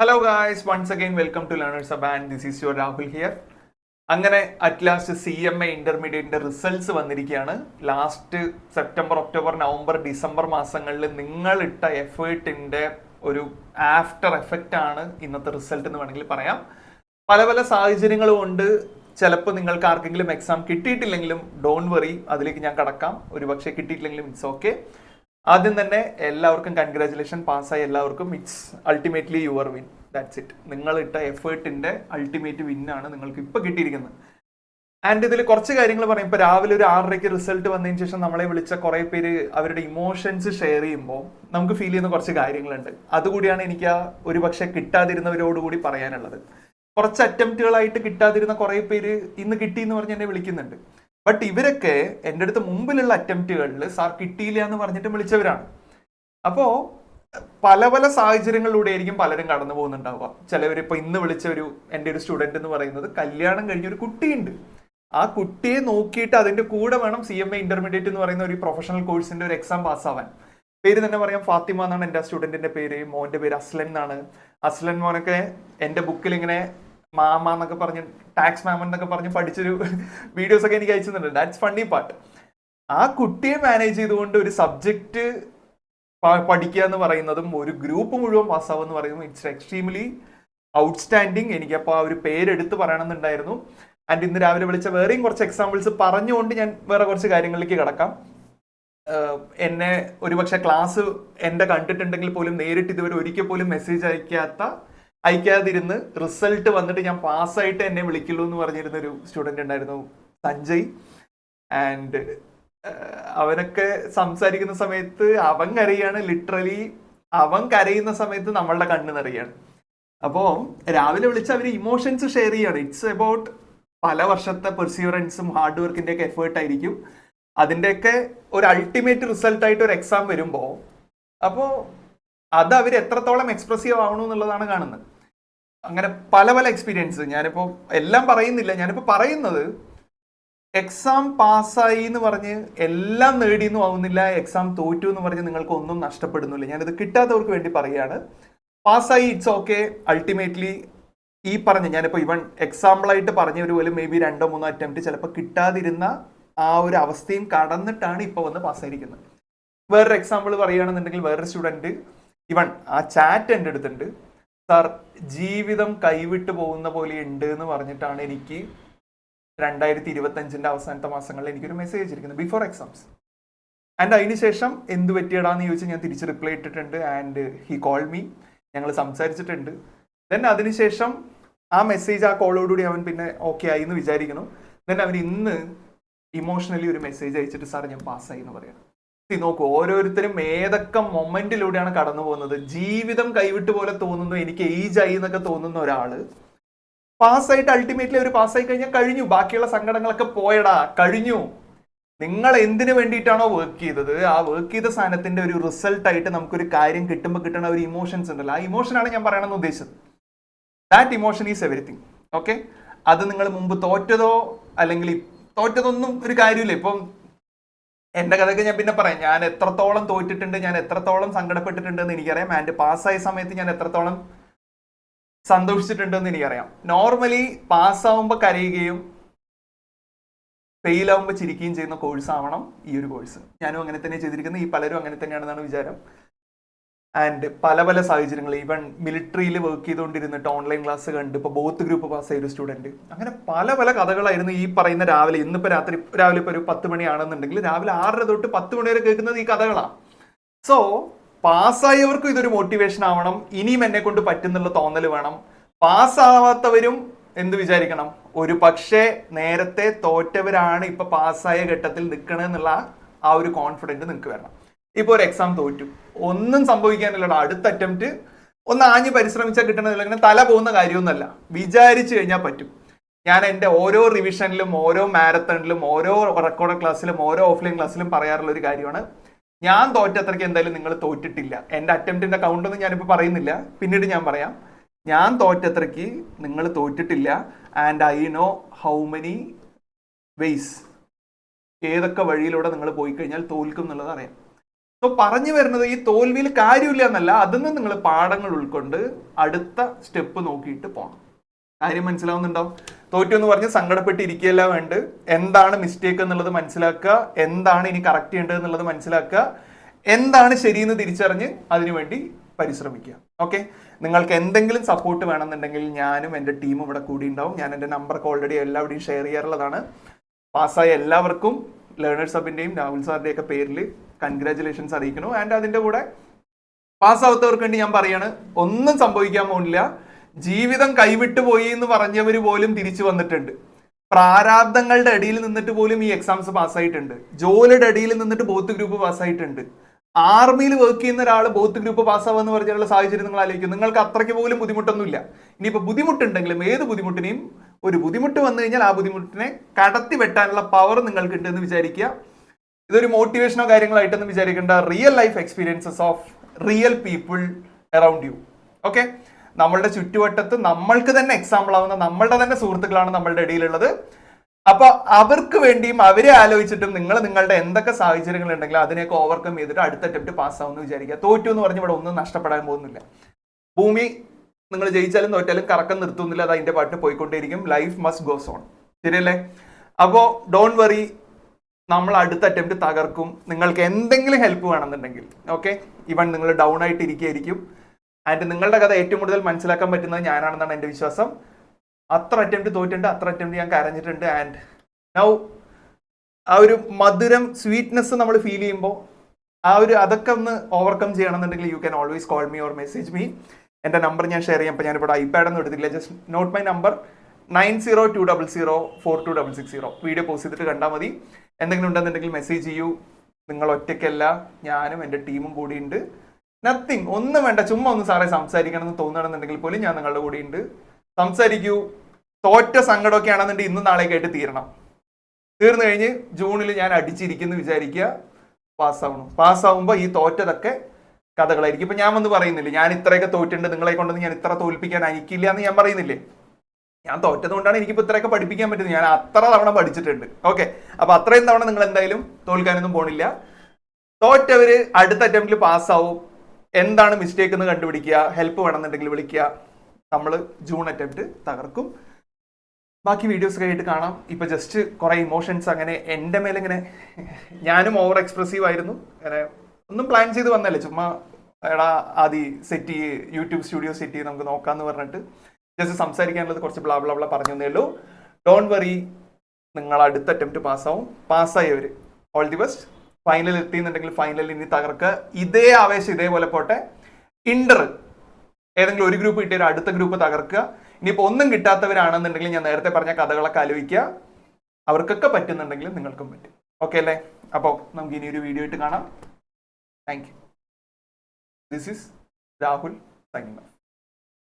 Hello guys once again welcome to learners hub and this is your Rahul here അങ്ങനെ at last C M A ഇന്റർമീഡിയറ്റിന്റെ results വന്നിരിക്കുകയാണ്. Last September October November December മാസങ്ങളിൽ നിങ്ങൾ ഇട്ട എഫേർട്ടിന്റെ ഒരു after effect ആണ് ഇന്നത്തെ result എന്ന് വേണമെങ്കിൽ പറയാം. പല പല സാഹചര്യങ്ങൾ കൊണ്ട് ചിലപ്പോൾ നിങ്ങൾക്ക് ആർക്കെങ്കിലും എക്സാം കിട്ടിയിട്ടില്ലെങ്കിലും ഡോൺ വറി അതിലേക്ക് ഞാൻ കടക്കാം. ഒരു പക്ഷേ കിട്ടിയിട്ടില്ലെങ്കിലും ഇറ്റ്സ് ഓക്കെ ആദ്യം തന്നെ എല്ലാവർക്കും കൺഗ്രാചുലേഷൻ പാസ്സായി എല്ലാവർക്കും. It's ultimately your win that's it നിങ്ങൾ ഇട്ട എഫേർട്ടിന്റെ അൾട്ടിമേറ്റ് വിൻ ആണ് നിങ്ങൾക്ക് ഇപ്പൊ കിട്ടിയിരിക്കുന്നത്. ആൻഡ് ഇതിൽ കുറച്ച് കാര്യങ്ങൾ പറയും. ഇപ്പൊ രാവിലെ ഒരു ആറരയ്ക്ക് റിസൾട്ട് വന്നതിന് ശേഷം നമ്മളെ വിളിച്ച കുറേ പേര് അവരുടെ ഇമോഷൻസ് ഷെയർ ചെയ്യുമ്പോൾ നമുക്ക് ഫീൽ ചെയ്യുന്ന കുറച്ച് കാര്യങ്ങളുണ്ട്. അതുകൂടിയാണ് എനിക്ക് ആ ഒരു പക്ഷെ കിട്ടാതിരുന്നവരോടുകൂടി പറയാനുള്ളത്. കുറച്ച് അറ്റംപ്റ്റുകളായിട്ട് കിട്ടാതിരുന്ന കുറേ പേര് ഇന്ന് കിട്ടി എന്ന് പറഞ്ഞ് എന്നെ വിളിക്കുന്നുണ്ട്. ബട്ട് ഇവരൊക്കെ എന്റെ അടുത്ത് മുമ്പിലുള്ള അറ്റംപ്റ്റുകളിൽ സാർ കിട്ടിയില്ല എന്ന് പറഞ്ഞിട്ട് വിളിച്ചവരാണ്. അപ്പോ പല പല സാഹചര്യങ്ങളിലൂടെ ആയിരിക്കും പലരും കടന്നു പോകുന്നുണ്ടാവുക. ചിലവർ ഇപ്പൊ ഇന്ന് വിളിച്ച ഒരു എന്റെ ഒരു സ്റ്റുഡന്റ് എന്ന് പറയുന്നത് കല്യാണം കഴിഞ്ഞ ഒരു കുട്ടിയുണ്ട്. ആ കുട്ടിയെ നോക്കിയിട്ട് അതിന്റെ കൂടെ വേണം സി എം എ ഇന്റർമീഡിയറ്റ് എന്ന് പറയുന്ന ഒരു പ്രൊഫഷണൽ കോഴ്സിന്റെ ഒരു എക്സാം പാസ്സാവാൻ പേര് തന്നെ പറയാം ഫാത്തിമ എന്നാണ് എന്റെ സ്റ്റുഡന്റിന്റെ പേര്. മോന്റെ പേര് അസ്ലൻ എന്നാണ്. അസ്ലൻ മോനൊക്കെ എന്റെ ബുക്കിൽ ഇങ്ങനെ മാമ എന്നൊക്കെ പറഞ്ഞ് ടാക്സ് മാമൻ എന്നൊക്കെ പറഞ്ഞ് പഠിച്ചൊരു വീഡിയോസ് ഒക്കെ എനിക്ക് അയച്ചിട്ടുണ്ട്. ദാറ്റ്സ് ഫണ്ണി പാർട്ട് ആ കുട്ടിയെ മാനേജ് ചെയ്തുകൊണ്ട് ഒരു സബ്ജക്റ്റ് പഠിക്കുക എന്ന് പറയുന്നതും ഒരു ഗ്രൂപ്പ് മുഴുവൻ പാസ്സാവുക എന്ന് പറയുന്നത് ഇറ്റ്സ് എക്സ്ട്രീംലി ഔട്ട്സ്റ്റാൻഡിങ് എനിക്കപ്പോൾ ആ ഒരു പേരെടുത്ത് പറയണമെന്നുണ്ടായിരുന്നു. ആൻഡ് ഇന്ന് രാവിലെ വിളിച്ച വേറെയും കുറച്ച് എക്സാമ്പിൾസ് പറഞ്ഞുകൊണ്ട് ഞാൻ വേറെ കുറച്ച് കാര്യങ്ങളിലേക്ക് കിടക്കാം. എന്നെ ഒരുപക്ഷെ ക്ലാസ് എന്റെ കണ്ടിട്ടുണ്ടെങ്കിൽ പോലും നേരിട്ട് ഇതുവരെ ഒരിക്കൽ പോലും മെസ്സേജ് അയക്കാത്ത അയക്കാതിരുന്ന് റിസൾട്ട് വന്നിട്ട് ഞാൻ പാസ്സായിട്ട് എന്നെ വിളിക്കുള്ളൂ എന്ന് പറഞ്ഞിരുന്ന ഒരു സ്റ്റുഡന്റ് ഉണ്ടായിരുന്നു സഞ്ജയ്. ആൻഡ് അവനൊക്കെ സംസാരിക്കുന്ന സമയത്ത് അവൻ കരയാണ് ലിറ്ററലി അവൻ കരയുന്ന സമയത്ത് നമ്മളുടെ കണ്ണ് നിറയാണ്. അപ്പോൾ രാവിലെ വിളിച്ച് അവർ ഇമോഷൻസ് ഷെയർ ചെയ്യാണ്. ഇറ്റ്സ് അബൌട്ട് പല വർഷത്തെ പെർസീവറൻസും ഹാർഡ് വർക്കിന്റെ ഒക്കെ എഫേർട്ട് ആയിരിക്കും. അതിന്റെയൊക്കെ ഒരു അൾട്ടിമേറ്റ് റിസൾട്ടായിട്ട് ഒരു എക്സാം വരുമ്പോൾ അപ്പോൾ അത് അവർ എത്രത്തോളം എക്സ്പ്രസീവ് ആവണു എന്നുള്ളതാണ് കാണുന്നത്. അങ്ങനെ പല പല എക്സ്പീരിയൻസ് ഞാനിപ്പോൾ എല്ലാം പറയുന്നില്ല. ഞാനിപ്പോൾ പറയുന്നത് എക്സാം പാസ്സായി എന്ന് പറഞ്ഞ് എല്ലാം നേടിയെന്നും ആവുന്നില്ല. എക്സാം തോറ്റു എന്ന് പറഞ്ഞ് നിങ്ങൾക്ക് ഒന്നും നഷ്ടപ്പെടുന്നില്ല. ഞാനിത് കിട്ടാത്തവർക്ക് വേണ്ടി പറയുകയാണ്. പാസ്സായി ഇറ്റ്സ് ഓക്കെ അൾട്ടിമേറ്റ്ലി ഈ പറഞ്ഞ ഞാനിപ്പോൾ ഇവൺ എക്സാമ്പിളായിട്ട് പറഞ്ഞ ഒരു പോലെ മേ ബി രണ്ടോ മൂന്നോ അറ്റംപ്റ്റ് ചിലപ്പോൾ കിട്ടാതിരുന്ന ആ ഒരു അവസ്ഥയും കടന്നിട്ടാണ് ഇപ്പോൾ വന്ന് പാസ്സായിരിക്കുന്നത് വേറൊരു എക്സാമ്പിൾ പറയുകയാണെന്നുണ്ടെങ്കിൽ വേറൊരു സ്റ്റുഡന്റ് ഇവൺ ആ ചാറ്റ് എന്റെ അടുത്തുണ്ട്. സാർ ജീവിതം കൈവിട്ട് പോകുന്ന പോലെ ഉണ്ട് എന്ന് പറഞ്ഞിട്ടാണ് എനിക്ക് രണ്ടായിരത്തി ഇരുപത്തി അഞ്ചിന്റെ അവസാനത്തെ മാസങ്ങളിൽ എനിക്കൊരു മെസ്സേജ് അയച്ചിരിക്കുന്നത്. ബിഫോർ എക്സാംസ് ആൻഡ് അതിനുശേഷം എന്ത് പറ്റിയടാന്ന് ചോദിച്ച് ഞാൻ തിരിച്ച് റിപ്ലൈ ഇട്ടിട്ടുണ്ട്. ആൻഡ് ഹി കോൾ മീ ഞങ്ങൾ സംസാരിച്ചിട്ടുണ്ട്. ദെൻ അതിനുശേഷം ആ മെസ്സേജ് ആ കോളോടുകൂടി അവൻ പിന്നെ ഓക്കെ ആയി എന്ന് വിചാരിക്കുന്നു. ദെൻ അവൻ ഇന്ന് ഇമോഷണലി ഒരു മെസ്സേജ് അയച്ചിട്ട് സാർ ഞാൻ പാസ്സായി എന്ന് പറയാം See, നോക്കൂ ഓരോരുത്തരും ഏതൊക്കെ മൊമെന്റിലൂടെയാണ് കടന്നു പോകുന്നത്? ജീവിതം കൈവിട്ട് പോലെ തോന്നുന്നു എനിക്ക് ഏജ് ആയി എന്നൊക്കെ തോന്നുന്ന ഒരാൾ. പാസ്സായിട്ട് അൾട്ടിമേറ്റ്ലി ഒരു പാസ്സായി കഴിഞ്ഞാൽ കഴിഞ്ഞു ബാക്കിയുള്ള സങ്കടങ്ങളൊക്കെ പോയടാ കഴിഞ്ഞു. നിങ്ങൾ എന്തിനു വേണ്ടിയിട്ടാണോ വർക്ക് ചെയ്തത്? ആ വർക്ക് ചെയ്ത സാധനത്തിന്റെ ഒരു റിസൾട്ട് ആയിട്ട് നമുക്കൊരു കാര്യം കിട്ടുമ്പോൾ കിട്ടുന്ന ഒരു ഇമോഷൻസ് ഉണ്ടല്ലോ. ആ ഇമോഷനാണ് ഞാൻ പറയണമെന്ന് ഉദ്ദേശിച്ചത്. That emotion is everything okay അത് നിങ്ങൾ മുമ്പ് തോറ്റതോ അല്ലെങ്കിൽ തോറ്റതൊന്നും ഒരു കാര്യമില്ല. ഇപ്പം എന്റെ കഥയ്ക്ക് ഞാൻ പിന്നെ പറയാം. ഞാൻ എത്രത്തോളം തോറ്റിട്ടുണ്ട് ഞാൻ എത്രത്തോളം സങ്കടപ്പെട്ടിട്ടുണ്ട് എന്ന് എനിക്കറിയാം. ആൻഡ് പാസ്സായ സമയത്ത് ഞാൻ എത്രത്തോളം സന്തോഷിച്ചിട്ടുണ്ടെന്ന് എനിക്കറിയാം. നോർമലി പാസ്സാവുമ്പോൾ കരയുകയും ഫെയിൽ ആവുമ്പോൾ ചിരിക്കുകയും ചെയ്യുന്ന കോഴ്സ് ആവണം ഈ ഒരു കോഴ്സ് ഞാനും അങ്ങനെ തന്നെ ചെയ്തിരിക്കുന്നത് ഈ പലരും അങ്ങനെ തന്നെയാണെന്നാണ് വിചാരം. ആൻഡ് പല പല സാഹചര്യങ്ങൾ ഈവൻ മിലിറ്ററിയിൽ വർക്ക് ചെയ്തുകൊണ്ടിരുന്നിട്ട് ഓൺലൈൻ ക്ലാസ് കണ്ട് ഇപ്പോൾ ബോത്ത് ഗ്രൂപ്പ് പാസ് ചെയ്ത സ്റ്റുഡന്റ് അങ്ങനെ പല പല കഥകളായിരുന്നു ഈ പറയുന്ന രാവിലെ. ഇന്നിപ്പോൾ രാത്രി രാവിലെ ഇപ്പോൾ ഒരു പത്ത് മണിയാണെന്നുണ്ടെങ്കിൽ രാവിലെ ആറര തൊട്ട് പത്ത് മണി വരെ കേൾക്കുന്നത് ഈ കഥകളാണ് സോ പാസ്സായവർക്കും ഇതൊരു മോട്ടിവേഷൻ ആവണം. ഇനിയും എന്നെ കൊണ്ട് പറ്റുന്നുള്ള തോന്നൽ വേണം. പാസ്സാവാത്തവരും എന്ത് വിചാരിക്കണം? ഒരു പക്ഷേ നേരത്തെ തോറ്റവരാണ് ഇപ്പൊ പാസ്സായ ഘട്ടത്തിൽ നിൽക്കണമെന്നുള്ള ആ ഒരു കോൺഫിഡന്റ് നിങ്ങൾക്ക് വരണം. ഇപ്പൊ ഒരു എക്സാം തോറ്റു. ഒന്നും സംഭവിക്കാനില്ലടാ. അടുത്ത അറ്റംപ്റ്റ് ഒന്ന് ആഞ്ഞ് പരിശ്രമിച്ചാൽ കിട്ടണമെന്നില്ല ഇങ്ങനെ തല പോകുന്ന കാര്യമൊന്നുമല്ല. വിചാരിച്ചു കഴിഞ്ഞാൽ പറ്റും. ഞാൻ എന്റെ ഓരോ റിവിഷനിലും ഓരോ മാരത്തണിലും ഓരോ റെക്കോർഡ് ക്ലാസ്സിലും ഓരോ ഓഫ്ലൈൻ ക്ലാസ്സിലും പറയാറുള്ള ഒരു കാര്യമാണ്. ഞാൻ തോറ്റത്രയ്ക്ക് എന്തായാലും നിങ്ങൾ തോറ്റിട്ടില്ല. എന്റെ അറ്റംപ്റ്റിന്റെ കൗണ്ടൊന്നും ഞാനിപ്പോൾ പറയുന്നില്ല. പിന്നീട് ഞാൻ പറയാം. ഞാൻ തോറ്റത്രയ്ക്ക് നിങ്ങൾ തോറ്റിട്ടില്ല. And I know how many ways ഏതൊക്കെ വഴിയിലൂടെ നിങ്ങൾ പോയി കഴിഞ്ഞാൽ തോൽക്കും എന്നുള്ളത് അറിയാം. സോ പറഞ്ഞു വരുന്നത് ഈ തോൽവിയിൽ കാര്യമില്ല എന്നല്ല. അതിൽ നിന്ന് നിങ്ങൾ പാഠങ്ങൾ ഉൾക്കൊണ്ട് അടുത്ത സ്റ്റെപ്പ് നോക്കിയിട്ട് പോകണം കാര്യം മനസ്സിലാവുന്നുണ്ടോ? തോറ്റു എന്ന് പറഞ്ഞ് സങ്കടപ്പെട്ടിരിക്കുകയല്ല വേണ്ട. എന്താണ് മിസ്റ്റേക്ക് എന്നുള്ളത് മനസ്സിലാക്കുക. എന്താണ് ഇനി കറക്റ്റ് ചെയ്യേണ്ടത് എന്നുള്ളത് മനസ്സിലാക്കുക. എന്താണ് ശരിയെന്ന് തിരിച്ചറിഞ്ഞ് അതിനുവേണ്ടി പരിശ്രമിക്കുക. ഓക്കെ നിങ്ങൾക്ക് എന്തെങ്കിലും സപ്പോർട്ട് വേണമെന്നുണ്ടെങ്കിൽ ഞാനും എന്റെ ടീമും ഇവിടെ കൂടി ഉണ്ടാവും. ഞാൻ എന്റെ നമ്പറൊക്കെ ഓൾറെഡി എല്ലാവരുടെയും ഷെയർ ചെയ്യാറുള്ളതാണ്. പാസ്സായ എല്ലാവർക്കും ലേണേഴ്സ് അബിന്റെയും രാഹുൽ സാറിന്റെയൊക്കെ പേരിൽ കൺഗ്രാറ്റുലേഷൻസ് അറിയിക്കുന്നു. ആൻഡ് അതിന്റെ കൂടെ പാസ്സാവാത്തവർക്ക് വേണ്ടി ഞാൻ പറയാണ് ഒന്നും സംഭവിക്കാൻ പോകുന്നില്ല ജീവിതം കൈവിട്ടു പോയി എന്ന് പറഞ്ഞവർ പോലും തിരിച്ചു വന്നിട്ടുണ്ട്. പ്രാരാബ്ദങ്ങളുടെ അടിയിൽ നിന്നിട്ട് പോലും ഈ എക്സാംസ് പാസ്സായിട്ടുണ്ട് ജോലിയുടെ അടിയിൽ നിന്നിട്ട് ബോത്ത് ഗ്രൂപ്പ് പാസ്സായിട്ടുണ്ട് ആർമിയിൽ വർക്ക് ചെയ്യുന്ന ഒരാൾ ബോത്ത് ഗ്രൂപ്പ് പാസ്സാവുമെന്ന് പറഞ്ഞുള്ള സാഹചര്യം നിങ്ങൾ ആലോചിക്കും. നിങ്ങൾക്ക് അത്രയ്ക്ക് പോലും ബുദ്ധിമുട്ടൊന്നുമില്ല. ഇനിയിപ്പോൾ ബുദ്ധിമുട്ടുണ്ടെങ്കിലും ഏത് ബുദ്ധിമുട്ടിനെയും ഒരു ബുദ്ധിമുട്ട് വന്നു കഴിഞ്ഞാൽ ആ ബുദ്ധിമുട്ടിനെ കടത്തി വെട്ടാനുള്ള പവർ നിങ്ങൾക്കുണ്ട് എന്ന് വിചാരിക്കുക. ഇതൊരു മോട്ടിവേഷനോ കാര്യങ്ങളായിട്ടൊന്നും വിചാരിക്കേണ്ട. Real life experiences of real people around you okay നമ്മളുടെ ചുറ്റുവട്ടത്ത് നമ്മൾക്ക് തന്നെ എക്സാമ്പിൾ ആവുന്ന നമ്മളുടെ തന്നെ സുഹൃത്തുക്കളാണ് നമ്മളുടെ ഇടയിലുള്ളത്. അപ്പൊ അവർക്ക് വേണ്ടിയും അവരെ ആലോചിച്ചിട്ടും നിങ്ങൾ നിങ്ങളുടെ എന്തൊക്കെ സാഹചര്യങ്ങൾ ഉണ്ടെങ്കിലും അതിനെയൊക്കെ ഓവർകം ചെയ്തിട്ട് അടുത്ത അറ്റംപ്റ്റ് പാസ് ആവുമെന്ന് വിചാരിക്കുക. തോറ്റു എന്ന് പറഞ്ഞ് ഇവിടെ ഒന്നും നഷ്ടപ്പെടാൻ പോകുന്നില്ല. ഭൂമി നിങ്ങൾ ജയിച്ചാലും തോറ്റാലും കറക്കം നിർത്തുന്നില്ല. അത് അതിന്റെ പാട്ട് പോയിക്കൊണ്ടേയിരിക്കും. ലൈഫ് മസ്റ്റ് ഗോസ് ഓൺ ശരിയല്ലേ? അപ്പോ ഡോണ്ട് വറി നമ്മൾ അടുത്ത അറ്റംപ്റ്റ് തകർക്കും. നിങ്ങൾക്ക് എന്തെങ്കിലും ഹെൽപ്പ് വേണമെന്നുണ്ടെങ്കിൽ ഓക്കെ ഇവൺ നിങ്ങൾ ഡൗൺ ആയിട്ട് ഇരിക്കുകയായിരിക്കും. ആൻഡ് നിങ്ങളുടെ കഥ ഏറ്റവും കൂടുതൽ മനസ്സിലാക്കാൻ പറ്റുന്നത് ഞാനാണെന്നാണ് എന്റെ വിശ്വാസം. അത്ര അറ്റംപ്റ്റ് തോറ്റിട്ടുണ്ട് അത്ര അറ്റംപ്റ്റ് ഞാൻ കരഞ്ഞിട്ടുണ്ട്. ആൻഡ് നൗ ആ ഒരു മധുരം സ്വീറ്റ്നെസ് നമ്മൾ ഫീൽ ചെയ്യുമ്പോൾ ആ ഒരു അതൊക്കെ ഒന്ന് ഓവർകം ചെയ്യണമെന്നുണ്ടെങ്കിൽ you can always call me or message me എന്റെ നമ്പർ ഞാൻ ഷെയർ ചെയ്യാം. അപ്പോൾ ഞാനിവിടെ ഐപാഡ് ഒന്നും എടുത്തില്ല just note my number nine zero two double zero four two double six zero video post ചെയ്തിട്ട് കണ്ടാൽ മതി. എന്തെങ്കിലും ഉണ്ടെന്നുണ്ടെങ്കിൽ മെസ്സേജ് ചെയ്യൂ. നിങ്ങൾ ഒറ്റയ്ക്കല്ല ഞാനും എന്റെ ടീമും കൂടിയുണ്ട്. നത്തിങ് ഒന്നും വേണ്ട. ചുമ്മാ ഒന്ന് സാറേ സംസാരിക്കണം എന്ന് തോന്നുകയാണെന്നുണ്ടെങ്കിൽ പോലും ഞാൻ നിങ്ങളുടെ കൂടിയുണ്ട്. സംസാരിക്കൂ. തോറ്റ സങ്കടമൊക്കെ ആണെന്നുണ്ടെങ്കിൽ ഇന്നും നാളേക്കായിട്ട് തീരണം. തീർന്നു കഴിഞ്ഞ് ജൂണിൽ ഞാൻ അടിച്ചിരിക്കുന്നു വിചാരിക്കുക. പാസ്സാവണം പാസ്സാവുമ്പോൾ ഈ തോറ്റതൊക്കെ കഥകളായിരിക്കും. ഇപ്പൊ ഞാൻ വന്ന് പറയുന്നില്ലേ ഞാൻ ഇത്രയൊക്കെ തോറ്റിട്ടുണ്ട്. നിങ്ങളെ കൊണ്ടൊന്നും ഞാൻ ഇത്ര തോൽപ്പിക്കാൻ അയക്കില്ല എന്ന് ഞാൻ പറയുന്നില്ലേ? ഞാൻ തോറ്റതുകൊണ്ടാണ് എനിക്കിപ്പോൾ ഇത്രയൊക്കെ പഠിപ്പിക്കാൻ പറ്റുന്നത്. ഞാൻ അത്ര തവണ പഠിച്ചിട്ടുണ്ട്. ഓക്കെ അപ്പോൾ അത്രയും തവണ നിങ്ങൾ എന്തായാലും തോൽക്കാനൊന്നും പോണില്ല. തോറ്റവർ അടുത്ത അറ്റംപ്റ്റിൽ പാസ്സാവും എന്താണ് മിസ്റ്റേക്ക് എന്ന് കണ്ടുപിടിക്കുക. ഹെൽപ്പ് വേണമെന്നുണ്ടെങ്കിൽ വിളിക്കുക. നമ്മൾ ജൂൺ അറ്റംപ്റ്റ് തകർക്കും. ബാക്കി വീഡിയോസ് കഴിഞ്ഞിട്ട് കാണാം. ഇപ്പോൾ ജസ്റ്റ് കുറേ ഇമോഷൻസ് അങ്ങനെ എന്റെ മേലെ ഇങ്ങനെ ഞാനും ഓവർ എക്സ്പ്രസീവ് ആയിരുന്നു. അങ്ങനെ ഒന്നും പ്ലാൻ ചെയ്ത് വന്നല്ലേ ചുമ്മാ എടാ ആദ്യം സെറ്റ് ചെയ്യ് യൂട്യൂബ് സ്റ്റുഡിയോ സെറ്റ് ചെയ്ത് നമുക്ക് നോക്കാമെന്ന് പറഞ്ഞിട്ട്. ജസ്റ്റ് സംസാരിക്കാനുള്ളത് കുറച്ച് ബ്ലാ ബ്ലാ ബ്ലാ പറഞ്ഞു തന്നേ ഉള്ളൂ. ഡോണ്ട് വറി നിങ്ങൾ അടുത്ത അറ്റംപ്റ്റ് പാസ്സാവും പാസ്സായവർ ഓൾ ദി ബെസ്റ്റ് ഫൈനൽ എത്തിയെന്നുണ്ടെങ്കിൽ ഫൈനലിൽ ഇനി തകർക്കുക. ഇതേ ആവേശം ഇതേപോലെ പോട്ടെ. ഇന്റർ ഏതെങ്കിലും ഒരു ഗ്രൂപ്പ് കിട്ടിയ അടുത്ത ഗ്രൂപ്പ് തകർക്കുക. ഇനിയിപ്പോൾ ഒന്നും കിട്ടാത്തവരാണെന്നുണ്ടെങ്കിൽ ഞാൻ നേരത്തെ പറഞ്ഞ കഥകളൊക്കെ ആലോചിക്കുക. അവർക്കൊക്കെ പറ്റുന്നുണ്ടെങ്കിൽ നിങ്ങൾക്കും പറ്റും. ഓക്കെ അല്ലേ? അപ്പോൾ നമുക്ക് ഇനി ഒരു വീഡിയോ ആയിട്ട് കാണാം. Thank you this is Rahul signing